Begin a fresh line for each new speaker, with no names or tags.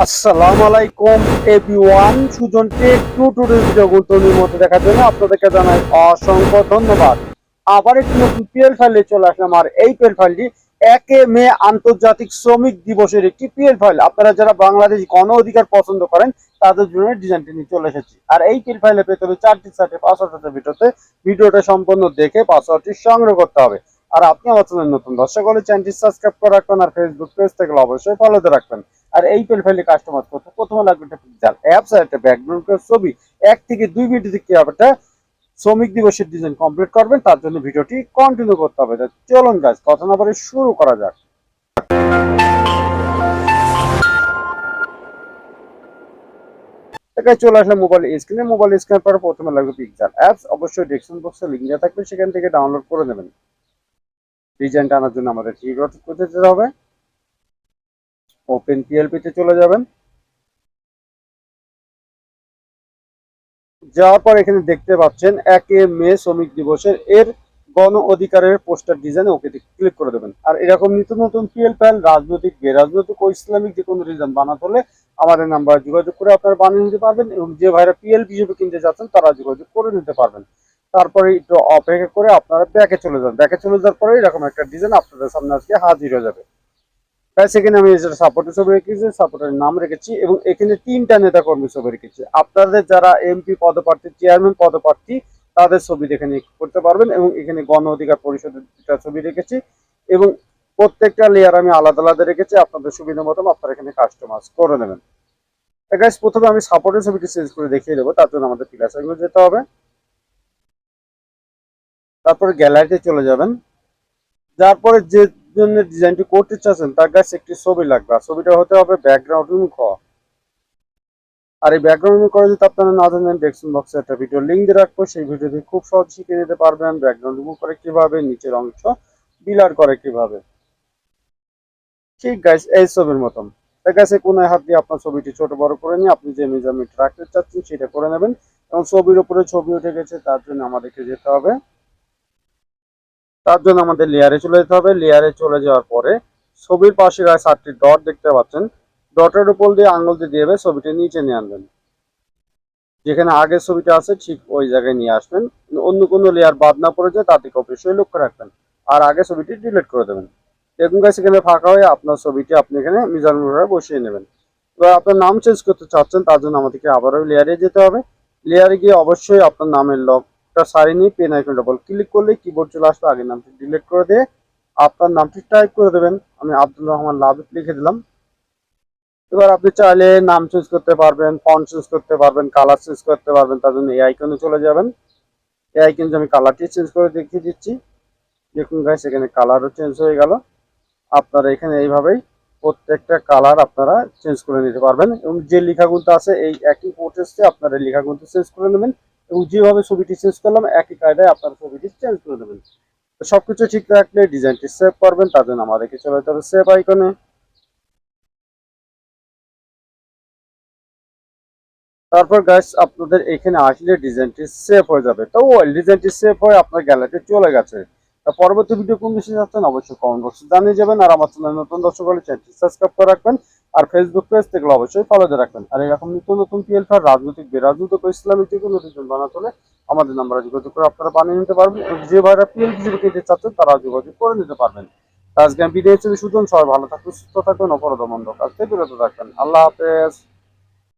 আসসালামু আলাইকুম everyone Sujan tech to today video গুরুত্বপূর্ণ দেখার জন্য আপনাদেরকে জানাই অসংখ্য ধন্যবাদ। আবার একটি ফাইলে চলে আসলাম, আর এই একে আন্তর্জাতিক শ্রমিক দিবসের একটি ফাইল আপনারা যারা বাংলাদেশ গণ অধিকার পছন্দ করেন, তাদের জন্য ডিজাইনটি নিয়ে চলে এসেছি। আর এই পিএল ফাইলে পেতে চারটি চারটি পাসওয়ার্ডের ভিডিওতে, ভিডিওটা সম্পূর্ণ দেখে পাসওয়ার্ডটি সংগ্রহ করতে হবে। আর আপনি আমার চ্যানেল নতুন, দর্শক হলে চ্যানেলটি সাবস্ক্রাইব করে রাখবেন আর ফেসবুক পেজ থেকে অবশ্যই ফলোতে রাখবেন। আর এই পেল ফাইলে কাস্টমার করতে প্রথমে লাগবে একটা পিকচার একটা ব্যাকগ্রাউন্ড ছবি। এক থেকে দুই মিনিট কি শ্রমিক দিবসের ডিজাইন কমপ্লিট করবেন, তার জন্য ভিডিওটি কন্টিনিউ করতে হবে। চলুন গাছ কথা না বলে শুরু করা যাক। চলে আসলে মোবাইল স্ক্রিনে মোবাইল স্ক্রিনের পরে প্রথমে লাগবে পিকচার অ্যাপস অবশ্যই ডেসক্রিপশন বক্সে লিঙ্ক দেওয়া থাকবে, সেখান থেকে ডাউনলোড করে নেবেন। ডিজাইনটা আনার জন্য আমাদের ডট করতে যেতে হবে? ওপেন পিএলপি তে চলে যাবেন। যাওয়ার পর এখানে দেখতে পাচ্ছেন একে মে শ্রমিক দিবসের, এর গণ অধিকারের পোস্টার ডিজাইন ওকে ক্লিক করে দেবেন। আর এরকম নিত্য নতুন পিএল প্যাল রাজনৈতিক, বেরাজনৈতিক ও ইসলামিক যে কোনো ডিজাইন বানাতে হলে আমাদের নাম্বার যোগাযোগ করে আপনারা বানিয়ে নিতে পারবেন এবং যে ভাইরা পিএল হিসেবে কিনতে যাচ্ছেন তারা যোগাযোগ করে নিতে পারবেন। তারপরে একটু অপেক্ষা করে আপনারা ব্যাকে চলে যান। ব্যাকে চলে যাওয়ার পরে এরকম একটা ডিজাইন আপনাদের সামনে আজকে হাজির হয়ে যাবে। এখানে আমি যেটা সাপোর্টের ছবি রেখেছি সাপোর্টের নাম রেখেছি এবং এখানে তিনটা নেতা কর্মী ছবি রেখেছি। আপনাদের যারা এমপি পদপ্রার্থী চেয়ারম্যান পদপ্রার্থী, তাদের ছবি এখানে করতে পারবেন এবং এখানে গণ অধিকার পরিষদের দুটা ছবি রেখেছি এবং প্রত্যেকটা লেয়ার আমি আলাদা আলাদা রেখেছি। আপনাদের সুবিধা মতন আপনারা এখানে কাস্টমাইজ করে নেবেন। প্রথমে আমি সাপোর্টের ছবিটি চেঞ্জ করে দেখিয়ে দেবো, তার জন্য আমাদের প্লাসগুলো যেতে হবে। তারপরে গ্যালারিতে চলে যাবেন। যার পরে যে জন্য ডিজাইনটি করতে চাচ্ছেন, তার কাছে একটি ছবি লাগবে। ছবিটা হতে হবে ব্যাকগ্রাউন্ড উন্মুখ আর এই ব্যাকগ্রাউন্ড উন্মুখ যদি আপনারা না জানেন ডেসক্রিপশন বক্সে একটা ভিডিও লিঙ্ক দিয়ে রাখব। সেই ভিডিওটি খুব সহজ শিখে নিতে পারবেন ব্যাকগ্রাউন্ড রিমুভ করে কীভাবে, নিচের অংশ বিলার করে কীভাবে। ঠিক গাইস এই ছবির মতন। তার কাছে কোনায় হাত দিয়ে আপনার ছবিটি ছোট, বড় করে নিয়ে আপনি যে মেজারমেন্ট রাখতে চাচ্ছেন সেটা করে নেবেন। এবং ছবির উপরে ছবি উঠে গেছে, তার জন্য আমাদেরকে যেতে হবে। তার জন্য আমাদের লেয়ারে চলে যেতে হবে। লেয়ারে চলে যাওয়ার পরে ছবির পাশে গায়ে সাতটি ডট দেখতে পাচ্ছেন। ডটের উপর দিয়ে আঙুল দিয়ে দিয়ে ছবিটি নিচে নিয়ে আনবেন। যেখানে আগের ছবিটা আছে, ঠিক ওই জায়গায় নিয়ে আসবেন। অন্য কোনো লেয়ার বাদ না পড়ে যায়, তাতে অবশ্যই লক্ষ্য রাখবেন। আর আগে ছবিটি ডিলিট করে দেবেন। দেখুন গাছ এখানে ফাঁকা হয়ে আপনার ছবিটি আপনি এখানে মিজানুর বসিয়ে নেবেন। এবার আপনার নাম চেঞ্জ করতে চাচ্ছেন, তার জন্য আমাদেরকে আবারও লেয়ারে যেতে হবে। লেয়ারে গিয়ে অবশ্যই আপনার নামের লক একটা সারি নিয়ে পেন আইকন ডাবল ক্লিক করলে কিবোর্ড চলে আসবে, আগের নামটি ডিলিট করে দিয়ে আপনার নামটি টাইপ করে দেবেন। আমি আব্দুল রহমান লাভিত লিখে দিলাম। এবার আপনি চাইলে নাম চেঞ্জ করতে পারবেন ফন্ট চেঞ্জ করতে পারবেন কালার চেঞ্জ করতে পারবেন, তার জন্য এই আইকনে চলে যাবেন। এই আইকনে আমি কালারটি চেঞ্জ করে দেখিয়ে দিচ্ছি। দেখুন গাইস সেখানে কালারও চেঞ্জ হয়ে গেল। আপনারা এখানে এইভাবেই প্রত্যেকটা কালার আপনারা চেঞ্জ করে নিতে পারবেন। এবং যে লেখাগুলো আছে, এই একই প্রসেসে আপনারা লেখাগুলো চেঞ্জ করে নেবেন। এবং যেভাবে ছবিটি চেঞ্জ করলাম, একই কায়দায় আপনার ছবিটি চেঞ্জ করে দেবেন। তো সবকিছু ঠিক রাখলে ডিজাইনটি সেভ করবেন, তার জন্য আমাদেরকে চলে যেতে হবে সেভ আইকনে তারপর গাইস আপনাদের এখানে আসলে ডিজাইনটি সেভ হয়ে যাবে। তো ডিজাইনটি সেভ হয়ে আপনার গ্যালারিতে চলে গেছে। পরবর্তী ভিডিও কোন বিষয়ে যাচ্ছেন অবশ্যই কমেন্ট বক্সে জানিয়ে যাবেন। আর আমার চ্যানেল নতুন দর্শক হলে চ্যানেলটি সাবস্ক্রাইব করে রাখবেন। আর ফেসবুক পেজ থেকে অবশ্যই ফলো দিয়ে রাখবেন। আর এরকম নতুন নতুন পিএল ফার রাজনৈতিক, বেরাজনৈতিক ইসলামিক যে কোনো ডিজাইন বানাতে হলে আমাদের নাম্বারে যোগাযোগ করে আপনারা বানিয়ে নিতে পারবেন। যে ভাইরা পিএল হিসেবে পেতে চাচ্ছেন তারা যোগাযোগ করে নিতে পারবেন। আজকে আমি বিদায় সুজন সবাই ভালো থাকবেন, সুস্থ থাকবেন অপরাধ মন্দ কাজ থেকে বিরত থাকবেন। আল্লাহ হাফেজ।